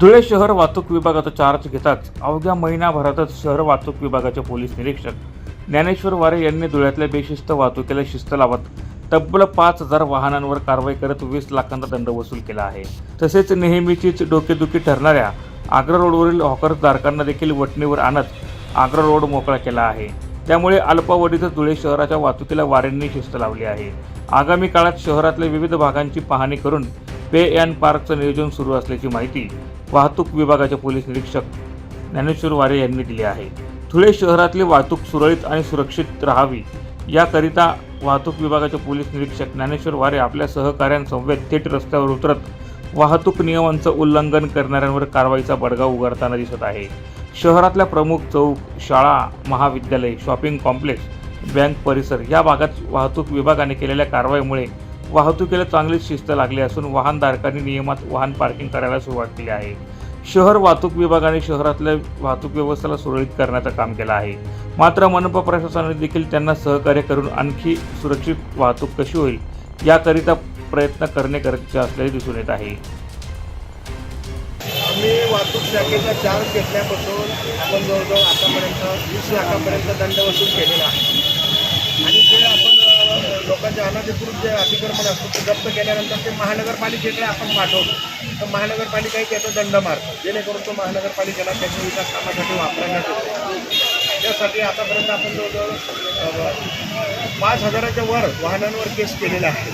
धुळे शहर वाहतूक विभागाचा चार्ज घेताच अवघ्या महिनाभरातच शहर वाहतूक विभागाचे पोलीस निरीक्षक ज्ञानेश्वर वारे यांनी धुळ्यातल्या बेशिस्त वाहतुकीला शिस्त लावत तब्बल पाच हजार वाहनांवर कारवाई करत वीस लाखांचा दंड वसूल केला आहे. तसेच नेहमीचीच डोकेदुखी ठरणाऱ्या आग्रा रोडवरील हॉकरधारकांना देखील वटणीवर आणत आग्रा रोड मोकळा केला आहे. त्यामुळे अल्पावधीतच धुळे शहराच्या वाहतुकीला वाऱ्यांनी शिस्त लावली आहे. आगामी काळात शहरातल्या विविध भागांची पाहणी करून पे अँड पार्कचं नियोजन सुरू असल्याची माहिती वाहतूक विभागाचे पोलीस निरीक्षक ज्ञानेश्वर वारे यांनी दिली आहे. धुळे शहरातली वाहतूक सुरळीत आणि सुरक्षित राहावी याकरिता वाहतूक विभागाचे पोलीस निरीक्षक ज्ञानेश्वर वारे आपल्या सहकाऱ्यांसमवेत थेट रस्त्यावर उतरत वाहतूक नियमांचं उल्लंघन करणाऱ्यांवर कारवाईचा बडगा उगारताना दिसत आहे. शहरातल्या प्रमुख चौक शाळा महाविद्यालय शॉपिंग कॉम्प्लेक्स बँक परिसर या भागात वाहतूक विभागाने केलेल्या कारवाईमुळे वाहतुकीला चांगलीच शिस्त लागली असून वाहनधारकांनी नियमात वाहन पार्किंग करायला सुरुवात केली आहे. शहर वाहतूक विभागाने शहरातल्या वाहतूक व्यवस्थेला सुरळीत करण्याचं काम केलं आहे. मात्र मनपा प्रशासनाने देखील त्यांना सहकार्य करून आणखी सुरक्षित वाहतूक कशी होईल याकरिता प्रयत्न करणे गरजेचे असल्याचे दिसून येत आहे. आम्ही वाहतूक शाखेचा चार्ज घेतल्यापासून आपण जवळजवळ आतापर्यंत वीस लाखापर्यंत दंड वसूल केलेला आहे. आणि ते आपण अ, अनधिकृत जे अतिक्रमण असतं ते जप्त केल्यानंतर ते महानगरपालिकेकडे आपण पाठवतो. तर महानगरपालिकाही त्याचा दंड मारतो. जेणेकरून तो महानगरपालिकेला त्याच्या विकास कामासाठी वापरण्यात येतो त्यासाठी आतापर्यंत आपण जवळजवळ पाच हजाराच्या वर वाहनांवर केस केलेला आहे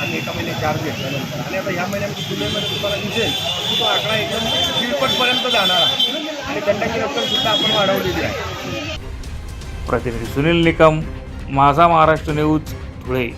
आणि एका महिन्यात चार्ज घेतल्यानंतर. आणि आता ह्या महिन्यामध्ये जुलैमध्ये तुम्हाला दिसेल की तो आकडा एकदम दीडपटपर्यंत जाणार आहे. आणि दंडाची रक्कम सुद्धा आपण वाढवलेली आहे. प्रतिनिधी सुनील निकम माझा महाराष्ट्र न्यूज धुळे.